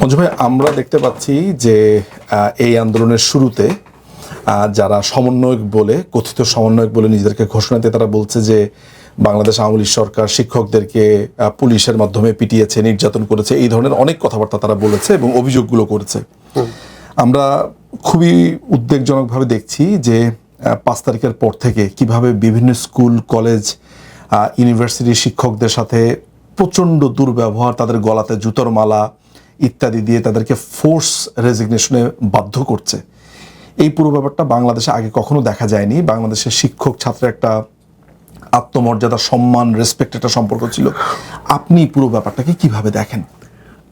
মঞ্জু ভাই আমরা দেখতে পাচ্ছি যে এই আন্দোলনের শুরুতে যারা সমন্বয়ক বলে কথিত সমন্বয়ক বলে নিজেদেরকে ঘোষণা দিয়ে তারা বলছে যে বাংলাদেশ আওয়ামী লীগ সরকার শিক্ষকদেরকে পুলিশের মাধ্যমে পিটিয়েছে নির্যাতন করেছে এই ধরনের অনেক কথাবার্তা তারা বলেছে এবং অভিযোগগুলো করেছে। আমরা খুবই উদ্বেগজনকভাবে দেখছি যে পাঁচ তারিখের পর থেকে কীভাবে বিভিন্ন স্কুল কলেজ ইউনিভার্সিটির শিক্ষকদের সাথে প্রচণ্ড দুর্ব্যবহার তাদের গলাতে জুতোর মালা ইত্যাদি দিয়ে তাদেরকে ফোর্স রেজিগনেশনে বাধ্য করছে। এই পুরো ব্যাপারটা বাংলাদেশে আগে কখনো দেখা যায়নি। বাংলাদেশের শিক্ষক, ছাত্রের একটা আত্মমর্যাদা, সম্মান রেসপেক্ট একটা সম্পর্ক ছিল। আপনি পুরো ব্যাপারটাকে কীভাবে দেখেন?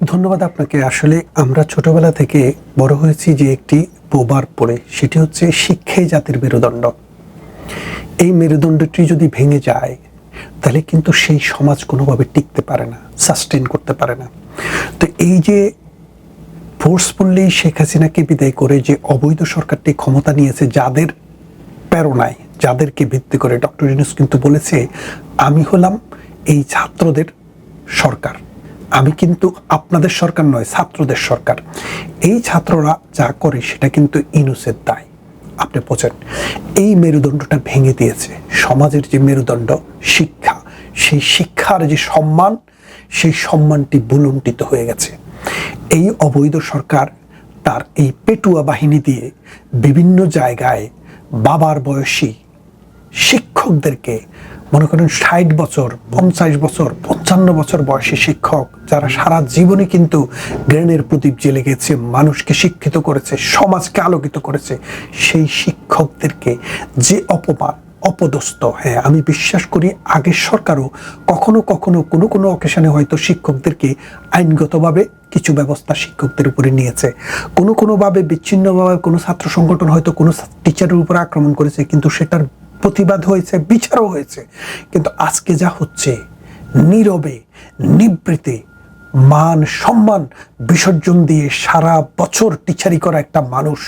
ধন্যবাদ আপনাকে। আসলে আমরা ছোটবেলা থেকে বড় হয়েছি যে একটি প্রবার পড়ে সেটি হচ্ছে শিক্ষাই জাতির মেরুদণ্ড। এই মেরুদণ্ডটি যদি ভেঙে যায়, তাহলে কিন্তু সেই সমাজ কোনোভাবে টিকতে পারে না সাস্টেন করতে পারে না। তো এই যে ফোর্সফুল্লি শেখ হাসিনাকে বিদায় করে যে অবৈধ সরকারটি ক্ষমতা নিয়েছে, যাদের প্রেরণায়, যাদেরকে ভিত্তি করে ডক্টর ইউনুস কিন্তু বলেছে, আমি হলাম এই ছাত্রদের সরকার। আমি কিন্তু আপনাদের সরকার নয়, ছাত্রদের সরকার। এই ছাত্ররা যা করে, সেটা কিন্তু ইনুসের দায়। আপনি বোঝেন, এই মেরুদণ্ডটা ভেঙে দিয়েছে সমাজের যে মেরুদণ্ড, শিক্ষা। সেই শিক্ষার যে সম্মান সেই সম্মানটি বুলুণ্ঠিত হয়ে গেছে। এই অবৈধ সরকার তার এই পেটুয়া বাহিনী দিয়ে বিভিন্ন জায়গায় বাবার বয়সী শিক্ষকদেরকে, মনে করেন ষাট বছর, পঞ্চাশ বছর, পঞ্চান্ন বছর বয়সী শিক্ষক, যারা সারা জীবনে কিন্তু জ্ঞানের প্রদীপ জেলে গেছে, মানুষকে শিক্ষিত করেছে, সমাজকে আলোকিত করেছে, সেই শিক্ষকদেরকে যে অপমান অপদস্থ। হ্যাঁ আমি বিশ্বাস করি আগের সরকারও কখনো কখনো কোনো কোনো অকেশনে হয়তো শিক্ষকদেরকে আইনগতভাবে কিছু ব্যবস্থা শিক্ষকদের উপরে নিয়েছে। কোনো কোনোভাবে, বিচ্ছিন্নভাবে কোনো ছাত্র সংগঠন হয়তো কোনো টিচারের উপর আক্রমণ করেছে, কিন্তু সেটার প্রতিবাদ হয়েছে, বিচারও হয়েছে। কিন্তু আজকে যা হচ্ছে, নীরবে, নিবৃতে মান সম্মান বিসর্জন দিয়ে সারা বছর টিচারি করা একটা মানুষ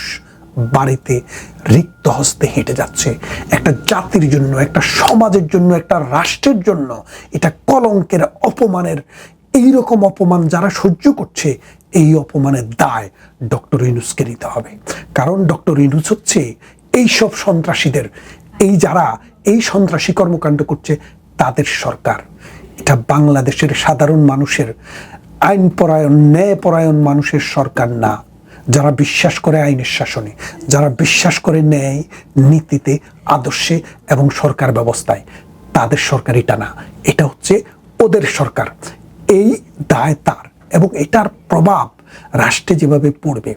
বাড়িতে রিক্ত হস্তে হেঁটে যাচ্ছে। একটা জাতির জন্য, একটা সমাজের জন্য, একটা রাষ্ট্রের জন্য এটা কলঙ্কের অপমানের এই রকম অপমান যারা সহ্য করছে, এই অপমানের দায় ডক্টর ইনুসকে নিতে হবে। কারণ ডক্টর ইনুস হচ্ছে এইসব সন্ত্রাসীদের, এই যারা এই সন্ত্রাসী কর্মকাণ্ড করছে, তাদের সরকার। এটা বাংলাদেশের সাধারণ মানুষের আইন পরায়ণ ন্যায় পরায়ণ মানুষের সরকার না। যারা বিশ্বাস করে আইনের শাসনে, যারা বিশ্বাস করে ন্যায় নীতিতে, আদর্শে এবং সরকার ব্যবস্থায়, তাদের সরকার এটা না এটা হচ্ছে ওদের সরকার। এই দায় তার এবং এটার প্রভাব রাষ্ট্রে যেভাবে পড়বে,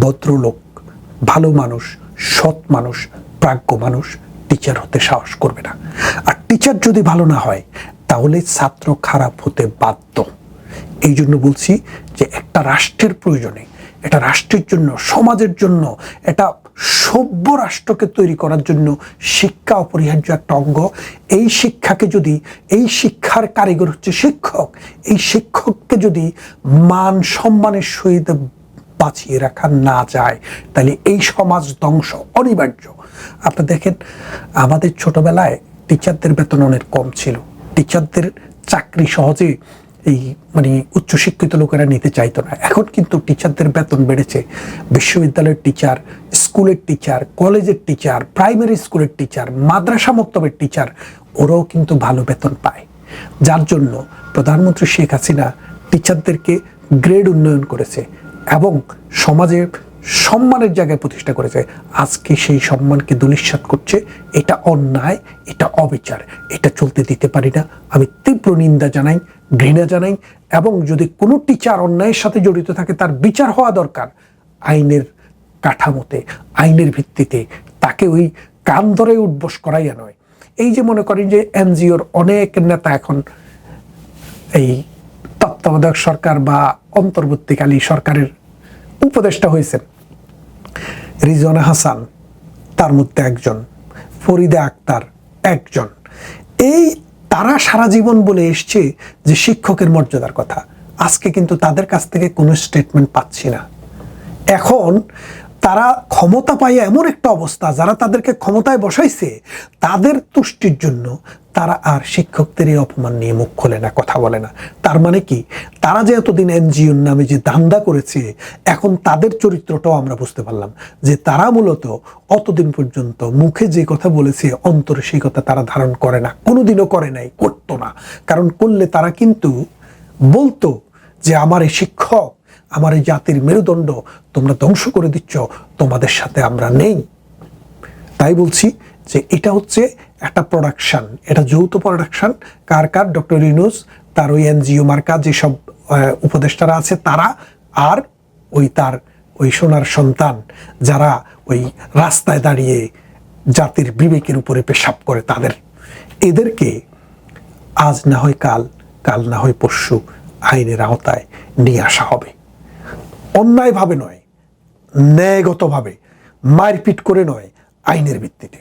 ভদ্রলোক, ভালো মানুষ, সৎ মানুষ, প্রাজ্ঞ মানুষ টিচার হতে সাহস করবে না। আর টিচার যদি ভালো না হয়, তাহলে ছাত্র খারাপ হতে বাধ্য। এই জন্য বলছি যে একটা রাষ্ট্রের প্রয়োজনে এটা রাষ্ট্রের জন্য, সমাজের জন্য, এটা সভ্য রাষ্ট্রকে তৈরি করার জন্য শিক্ষা অপরিহার্য একটা অঙ্গ। এই শিক্ষাকে যদি, এই শিক্ষার কারিগর হচ্ছে শিক্ষক, এই শিক্ষককে যদি মান সম্মানের সহিত বাঁচিয়ে রাখা না যায়, তাহলে এই সমাজ ধ্বংস, অনিবার্য। আপনি দেখেন, আমাদের ছোটবেলায় টিচারদের বেতন অনেক কম ছিল। টিচারদের চাকরি সহজে এই মানে উচ্চশিক্ষিত লোকেরা নিতে চাইতো না। এখন কিন্তু টিচারদের বেতন বেড়েছে। বিশ্ববিদ্যালয়ের টিচার স্কুলের টিচার কলেজের টিচার প্রাইমারি স্কুলের টিচার মাদ্রাসা মক্তবের টিচার ওরাও কিন্তু ভালো বেতন পায়। যার জন্য প্রধানমন্ত্রী শেখ হাসিনা টিচারদেরকে গ্রেড উন্নয়ন করেছে এবং সমাজে সম্মানের জায়গায় প্রতিষ্ঠা করেছে। আজকে সেই সম্মানকে দুলিশ্বাত করছে। এটা অন্যায়, এটা অবিচার। এটা চলতে দিতে পারি না। আমি তীব্র নিন্দা জানাই, ঘৃণা জানাই এবং যদি কোনো টিচার অন্যায়ের সাথে জড়িত থাকে, তার বিচার হওয়া দরকার আইনের কাঠামোতে, আইনের ভিত্তিতে। তাকে ওই কান ধরে উঠবস করাইয়া নয়। এই যে মনে করেন যে এনজিওর অনেক নেতা এখন এই তত্ত্বাবধায়ক সরকার বা অন্তর্বর্তীকালী সরকারের উপদেষ্টা হয়েছেন রিজওয়ানা হাসান, তার মধ্যে একজন। ফরিদা আক্তার, একজন। এই তারা সারা জীবন বলে এসছে যে শিক্ষকের মর্যাদার কথা। আজকে কিন্তু তাদের কাছ থেকে কোনো স্টেটমেন্ট পাচ্ছি না। এখন তারা ক্ষমতা পাইয়া এমন একটা অবস্থা, যারা তাদেরকে ক্ষমতায় বসাইছে, তাদের তুষ্টির জন্য তারা আর শিক্ষকদের এই অপমান নিয়ে মুখ খোলে না, কথা বলে না। তার মানে কি? তারা যে এতদিন এনজিওর নামে যে ধান্দা করেছে, এখন তাদের চরিত্রটাও আমরা বুঝতে পারলাম যে তারা মূলত অতদিন পর্যন্ত মুখে যে কথা বলেছে, অন্তরে সেই কথা তারা ধারণ করে না। কোনোদিনও করে নাই, করতো না। কারণ করলে তারা কিন্তু বলতো যে, আমার এই শিক্ষক, আমার এই জাতির মেরুদণ্ড তোমরা ধ্বংস করে দিচ্ছ, তোমাদের সাথে আমরা নেই। তাই বলছি যে, এটা হচ্ছে একটা প্রোডাকশন এটা যৌথ প্রোডাকশন কার কার? ডক্টর ইউনুস, তার ওই এনজিও মার্কা, যেসব উপদেষ্টারা আছে, তারা আর ওই তার, ওই সোনার সন্তান, যারা ওই রাস্তায় দাঁড়িয়ে জাতির বিবেকের উপরে পেশাব করে তাদের। এদেরকে আজ না হয় কাল কাল না হয় পরশু আইনের আওতায় নিয়ে আসা হবে। অন্যায়ভাবে নয়, ন্যায়গতভাবে, মারপিট করে নয় আইনের ভিত্তিতে।